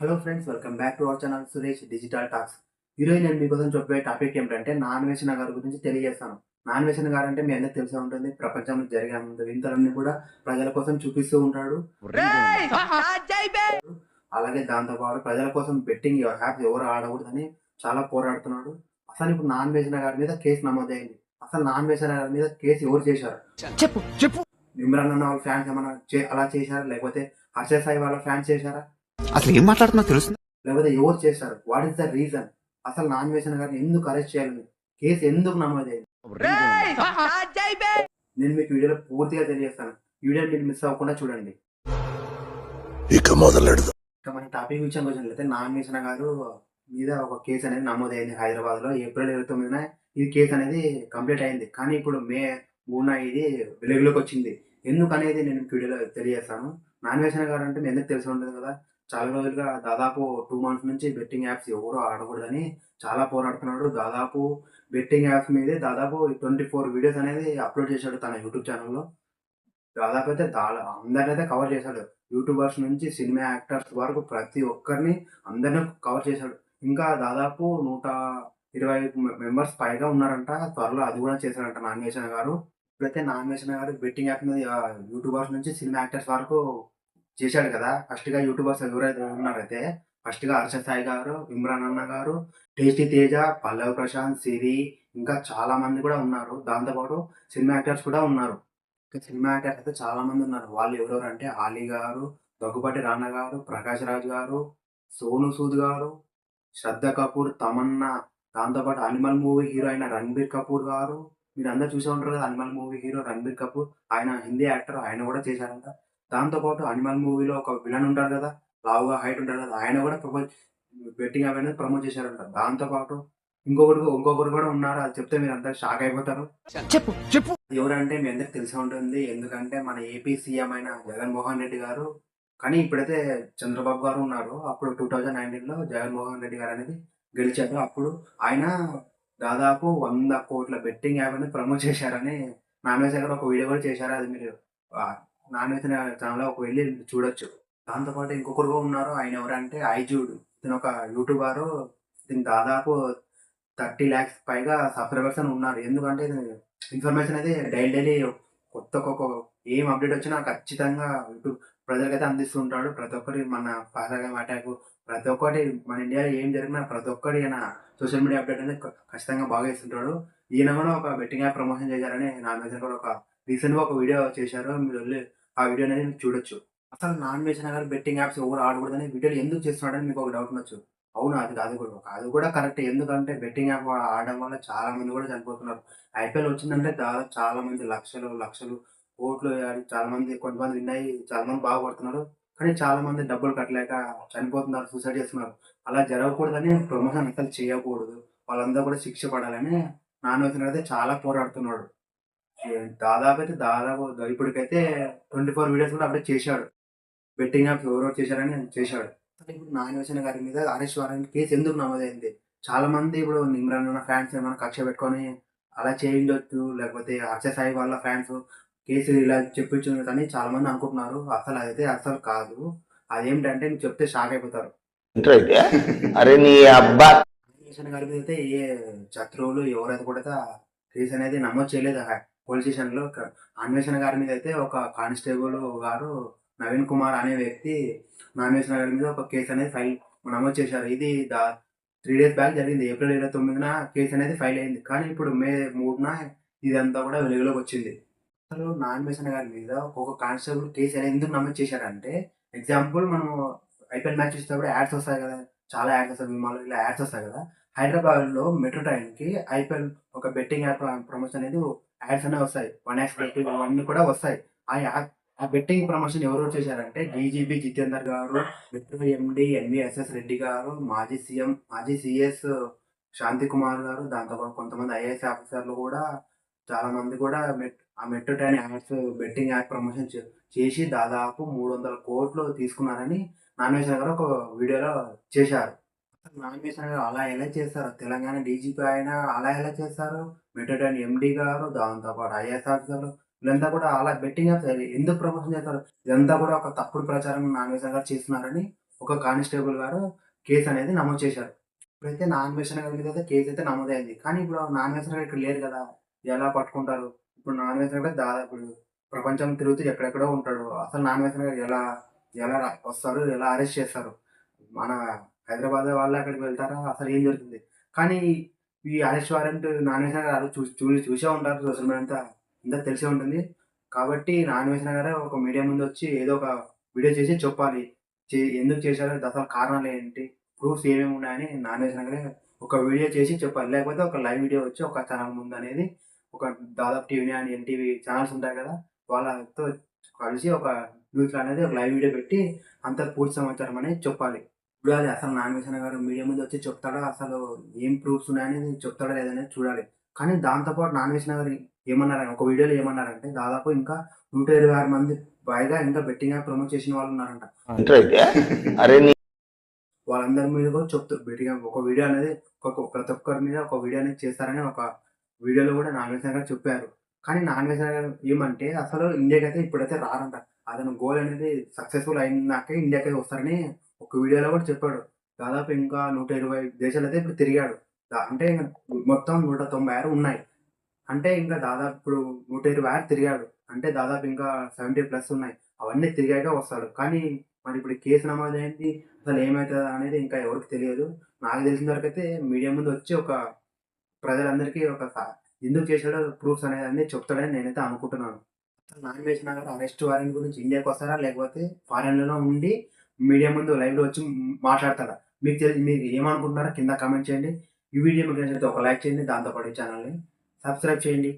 Hello friends welcome back to our channel Suresh digital talks ఈరోజు నేను మీకోసం చెప్పే టాపిక్ ఏమిటంటే నాన్ వేసిన గారి గురించి తెలియజేస్తాను. నాన్ వేసిన గారు అంటే మీ అందరికి తెలిసే ఉంటుంది. ప్రపంచంలో జరిగే వింతలన్నీ కూడా ప్రజల కోసం చూపిస్తూ ఉంటాడు. అలాగే దాంతోపాటు ప్రజల కోసం బెట్టింగ్ యాప్స్ ఎవరు ఆడకూడదని చాలా పోరాడుతున్నాడు. అసలు ఇప్పుడు నాన్ వేసిన గారి మీద కేసు నమోదైంది. అసలు నాన్ వేసిన గారి మీద కేసు ఎవరు చేశారు? చెప్పు చెప్పు! ఇమ్రాన్ అన్న వాళ్ళ ఫ్యాన్స్ ఏమైనా చే- అలా చేశారా? లేకపోతే హర్ష సాయి వాళ్ళ ఫ్యాన్స్ చేశారా? అసలు ఏం మాట్లాడుతున్నా తెలుస్తుంది లేకపోతే ఎవరు చేశారు? వాట్ ఇస్ ద రీజన్ అసలు నాన్ వేసిన గారిని ఎందుకు అరెస్ట్ చేయాలని? కేసు ఎందుకు నమోదైంది? నేను మీకు వీడియోలో పూర్తిగా తెలియజేస్తాను. ఈ వీడియో మీరు మిస్ అవ్వకుండా చూడండి. ఇక మొదలెడదాం. ఇక మన టాపిక్ విషయానికి వచ్చినట్లయితే నాన్ వేసిన గారు మీద ఒక కేసు అనేది నమోదైంది హైదరాబాద్లో ఏప్రిల్ ఇరవై తొమ్మిదిన. ఈ కేసు అనేది కంప్లీట్ అయింది. కానీ ఇప్పుడు మే మూడున ఇది వెలుగులోకి వచ్చింది. ఎందుకు అనేది నేను వీడియోలో తెలియజేస్తాను. నాన్ వేసిన గారు అంటే మీ అందరికి తెలిసి ఉంటుంది కదా? చాలా రోజులుగా దాదాపు టూ మంత్స్ నుంచి బెట్టింగ్ యాప్స్ ఎవరు ఆడకూడదని చాలా పోరాడుతున్నాడు దాదాపు బెట్టింగ్ యాప్స్ మీదే దాదాపు ట్వంటీ ఫోర్ వీడియోస్ అనేది అప్లోడ్ చేశాడు తన యూట్యూబ్ ఛానల్లో దాదాపు అయితే దా- అందరినైతే కవర్ చేశాడు. యూట్యూబర్స్ నుంచి సినిమా యాక్టర్స్ వరకు ప్రతి ఒక్కరిని అందరిని కవర్ చేశాడు. ఇంకా దాదాపు నూట ఇరవై మెంబర్స్ పైగా ఉన్నారంట. త్వరలో అది కూడా చేశారంట నాన్వేషణ గారు. ఇప్పుడైతే నాన్వేషణ గారు బెట్టింగ్ యాప్ మీద యూట్యూబర్స్ నుంచి సినిమా యాక్టర్స్ వరకు చేశాడు కదా. ఫస్ట్గా యూట్యూబర్స్ ఎవరైతే ఉన్నారైతే ఫస్ట్గా హర్ష సాయి గారు ఇమ్రాన్ అన్న గారు టేస్టీ తేజ పల్లవ్ ప్రశాంత్ సిరి ఇంకా చాలా మంది కూడా ఉన్నారు. దాంతోపాటు సినిమా యాక్టర్స్ కూడా ఉన్నారు. ఇంకా సినిమా యాక్టర్స్ అయితే చాలా మంది ఉన్నారు. వాళ్ళు ఎవరెవరు అంటే ఆలీ గారు దగ్గుపాటి రానా గారు ప్రకాష్ రాజ్ గారు సోను సూద్ గారు శ్రద్ధ కపూర్ తమన్నా దాంతోపాటు అనిమల్ మూవీ హీరో అయిన రణబీర్ కపూర్ గారు. మీరు అందరు చూసే ఉంటారు కదా animal movie hero Ranbir Kapoor. ఆయన హిందీ యాక్టర్ ఆయన కూడా చేశారంట. దాంతోపాటు అనిమల్ మూవీలో ఒక విలన్ ఉంటారు కదా లావుగా హైట్ ఉంటారు కదా ఆయన కూడా ప్రపోజ్ బెట్టింగ్ అనేది ప్రమోట్ చేశారంట. దాంతోపాటు ఇంకొకటి ఇంకొకరు కూడా ఉన్నారు. అది చెప్తే మీరు అందరు షాక్ అయిపోతారు. చెప్పు చెప్పు. ఎవరంటే మీ అందరికి తెలిసి ఉంటుంది. ఎందుకంటే మన ఏపీ సీఎం అయిన జగన్మోహన్ రెడ్డి గారు కానీ ఇప్పుడైతే చంద్రబాబు గారు ఉన్నారు. అప్పుడు టూ థౌజండ్ నైన్టీన్లో జగన్మోహన్ రెడ్డి గారు అనేది గెలిచారు. అప్పుడు ఆయన దాదాపు వంద కోట్ల బెట్టింగ్ యాప్ అనేది ప్రమోట్ చేశారని వెజ్ గారు ఒక వీడియో కూడా చేశారు. అది మీరు నాన్ వెజ్ ఛానల్ ఒక వెళ్ళి చూడొచ్చు. దాంతోపాటు ఇంకొకరు ఉన్నారు. ఆయన ఎవరంటే ఐజూడ్. ఇతను ఒక యూట్యూబారు. దీని దాదాపు థర్టీ ల్యాక్స్ పైగా సబ్స్క్రైబర్స్ అని ఉన్నారు. ఎందుకంటే ఇన్ఫర్మేషన్ అయితే డైలీ డైలీ కొత్త ఒక్కొక్క ఏం అప్డేట్ వచ్చినా ఖచ్చితంగా యూట్యూబ్ ప్రజలకైతే అందిస్తుంటాడు. ప్రతి ఒక్కరి మన పాసాగం అటాక్ ప్రతి ఒక్కటి మన ఇండియాలో ఏం జరిగినా ప్రతి ఒక్కటి ఈయన సోషల్ మీడియా అప్డేట్ అనేది ఖచ్చితంగా బాగా ఇస్తుంటాడు ఈయన కూడా ఒక బెట్టింగ్ యాప్ ప్రమోషన్ చేశారని నా మీద కూడా ఒక రీసెంట్గా ఒక వీడియో చేశారు. మీరు వెళ్ళి ఆ వీడియో అనేది మీరు చూడొచ్చు. అసలు నాన్ వేసిన గారు బెట్టింగ్ యాప్స్ ఎవరు ఆడకూడదని వీడియోలు ఎందుకు చేస్తున్నాడని మీకు ఒక డౌట్ ఉండొచ్చు. అవును? అది కాదు కూడా. అది కూడా కరెక్ట్ ఎందుకంటే బెట్టింగ్ యాప్ ఆడడం వల్ల చాలా మంది కూడా చనిపోతున్నారు. ఐపీఎల్ వచ్చిందంటే దాదాపు చాలా మంది లక్షలు లక్షలు కోట్లు ఆడి చాలా మంది కొంతమంది విన్ అయ్యి చాలా మంది బాగుపడుతున్నారు కానీ చాలా మంది డబ్బులు కట్టలేక చనిపోతున్నారు సూసైడ్ చేస్తున్నారు. అలా జరగకూడదని ప్రమోషన్ అసలు చేయకూడదు. వాళ్ళందరూ కూడా శిక్ష పడాలని నాన్ వచ్చిన అయితే చాలా పోరాడుతున్నాడు. దాదాపు అయితే దాదాపు ఇప్పటికైతే ట్వంటీ ఫోర్ వీడియోస్ కూడా అప్డేట్ చేశాడు. బెట్టింగ్ యాప్స్ ఎవరెవరు చేశారని చేశాడు. ఇప్పుడు నాన్ వేసిన గారి మీద వారెంట్ కేసు ఎందుకు నమోదైంది? చాలా మంది ఇప్పుడు నిమ్రాన్ ఉన్న ఫ్యాన్స్ ఏమైనా కక్ష పెట్టుకొని అలా చేయించవచ్చు లేకపోతే హర్ష సాయి వాళ్ళ ఫ్యాన్స్ కేసు ఇలా చెప్పించు అని చాలా మంది అనుకుంటున్నారు. అసలు అదైతే అసలు కాదు. అదేంటంటే నీకు చెప్తే షాక్ అయిపోతారు. అరే నీ అబ్బా! గారి మీద అయితే ఏ శత్రువులు ఎవరైతే కూడా కేసు అనేది నమోదు చేయలేదు. పోలీస్ స్టేషన్లో అన్వేషణ గారి మీద అయితే ఒక కానిస్టేబుల్ గారు నవీన్ కుమార్ అనే వ్యక్తి అన్వేషణ గారి మీద ఒక కేసు అనేది ఫైల్ నమోదు చేశారు. ఇది దా త్రీ డేస్ బ్యాక్ జరిగింది. ఏప్రిల్ ఇరవై తొమ్మిదిన కేసు అనేది ఫైల్ అయింది. కానీ ఇప్పుడు మే మూడున ఇదంతా కూడా వెలుగులోకి వచ్చింది. అసలు నాన్వేషణ గారి మీద ఒక కానిస్టేబుల్ కేసు అనేది ఎందుకు నమోదు చేశారంటే ఎగ్జాంపుల్ మనం ఐపీఎల్ మ్యాచ్ చూసేటప్పుడు యాడ్స్ వస్తాయి కదా. చాలా యాడ్స్ వస్తాయి. విమాలు ఇలా యాడ్స్ వస్తాయి కదా. హైదరాబాద్లో మెట్రో ట్రైన్కి ఐపీఎల్ ఒక బెట్టింగ్ యాప్ ప్రమోషన్ అనేది యాడ్స్ అనేవి వస్తాయి. వన్ యాక్స్ బెట్టింగ్ అవన్నీ కూడా వస్తాయి. ఆ ఆ బెట్టింగ్ ప్రమోషన్ ఎవరు చేశారంటే డీజీబీ జితేందర్ గారు మెట్రో ఎండి ఎన్విఎస్ఎస్ రెడ్డి గారు మాజీ సీఎం మాజీ సిఎస్ శాంతి కుమార్ గారు దాంతోపాటు కొంతమంది ఐఏఎస్ ఆఫీసర్లు కూడా చాలా మంది కూడా మెట్ ఆ metro train ads betting app promotion చేసి దాదాపు మూడు వందల కోట్లు తీసుకున్నారని నాన్వేషన్ గారు ఒక వీడియోలో చేశారు. నాన్వేషన్ గారు అలా ఎలా చేస్తారు? తెలంగాణ డీజీపీ ఆయన అలా ఎలా చేస్తారు? మెట్రో ఎండి గారు దాంతోపాటు ఐఏఎస్ ఆఫీసర్లు వీళ్ళంతా కూడా అలా బెట్టింగ్ యాప్స్ ఎందుకు ప్రమోషన్ చేస్తారు ఇదంతా కూడా ఒక తప్పుడు ప్రచారం నాన్వేషన్ గారు చేస్తున్నారని ఒక కానిస్టేబుల్ గారు కేసు అనేది నమోదు చేశారు. ఇప్పుడైతే నాన్ వేసిన గారి మీద అయితే కేసు అయితే నమోదైంది. కానీ ఇప్పుడు నాన్ గారు ఇక్కడ లేరు కదా. ఎలా పట్టుకుంటారు? ఇప్పుడు నాన్ గారు దాదాపు ప్రపంచం తిరుగుతూ ఎక్కడెక్కడో ఉంటాడు. అసలు నాన్ గారు ఎలా ఎలా వస్తారు? ఎలా అరెస్ట్ చేస్తారు? మన హైదరాబాద్ వాళ్ళు అక్కడికి వెళ్తారా? అసలు ఏం జరుగుతుంది? కానీ ఈ రెస్టారెంట్ నాన్ వెజ్ గారు చూసి చూ- చూసే ఉంటారు సోషల్ మీడియా అంతా. అంతా తెలిసే ఉంటుంది. కాబట్టి నాన్ వెజ్ గారు ఒక మీడియా ముందు వచ్చి ఏదో ఒక వీడియో చేసి చెప్పాలి. చే- ఎందుకు చేశారో అసలు కారణాలు ఏంటి ప్రూఫ్స్ ఏమేమి ఉన్నాయని నాన్ వేసిన గారే ఒక వీడియో చేసి చెప్పాలి. లేకపోతే ఒక లైవ్ వీడియో వచ్చి ఒక ఛానల్ ముందు అనేది ఒక దాదాపు టీవీ అని ఎన్టీవీ ఛానల్స్ ఉంటాయి కదా వాళ్ళతో కలిసి ఒక న్యూస్లో అనేది ఒక లైవ్ వీడియో పెట్టి అంత పూర్తి సమాచారం అనేది చెప్పాలి. చూడాలి అసలు వేసిన గారు మీడియా ముందు వచ్చి చెప్తాడా? అసలు ఏం ప్రూఫ్స్ ఉన్నాయని చెప్తాడా లేదనేది చూడాలి. కానీ దాంతోపాటు వేసిన గారు ఏమన్నారంటే ఒక వీడియోలో ఏమన్నారంటే దాదాపు ఇంకా నూట ఇరవై ఆరు మంది పైగా ఇంకా బెట్టింగ్ యాప్ ప్రమోట్ చేసిన వాళ్ళు ఉన్నారంట. వాళ్ళందరి మీద కూడా చెప్తారు బెట్టింగ్ యాప్ ఒక వీడియో అనేది ఒక ప్రతి ఒక్కరి మీద ఒక వీడియో అనేది చేస్తారని ఒక వీడియోలో కూడా వేసిన గారు చెప్పారు. కానీ వేసిన గారు ఏమంటే అసలు ఇండియాకి అయితే ఇప్పుడైతే రారంట. అతను గోల్ అనేది సక్సెస్ఫుల్ అయినాకే ఇండియాకి వస్తారని ఒక వీడియోలో కూడా చెప్పాడు. దాదాపు ఇంకా నూట ఇరవై దేశాలు అయితే ఇప్పుడు తిరిగాడు. అంటే ఇంకా మొత్తం నూట తొంభై ఆరు ఉన్నాయి. అంటే ఇంకా దాదాపు ఇప్పుడు నూట ఇరవై ఆరు తిరిగాడు. అంటే దాదాపు ఇంకా సెవెంటీ ప్లస్ ఉన్నాయి. అవన్నీ తిరిగాక వస్తాడు. కానీ మరి ఇప్పుడు కేసు నమోదైంది అసలు ఏమవుతుంది అనేది ఇంకా ఎవరికి తెలియదు. నాకు తెలిసిన వరకు అయితే మీడియా ముందు వచ్చి ఒక ప్రజలందరికీ ఒక ఎందుకు చేశాడో ప్రూఫ్స్ అనేది అన్ని చెప్తాడని నేనైతే అనుకుంటున్నాను. నాన్ వెజ్ నగర్ అరెస్ట్ వారెంట్ గురించి ఇండియాకి వస్తారా? లేకపోతే ఫారెన్లో ఉండి మీడియా ముందు లైవ్లో వచ్చి మాట్లాడతారా? మీకు తెలిసి మీరు ఏమనుకుంటున్నారో కింద కామెంట్ చేయండి. ఈ వీడియో మీకు నచ్చితే ఒక లైక్ చేయండి. దాంతోపాటు ఈ ఛానల్ని సబ్స్క్రైబ్ చేయండి.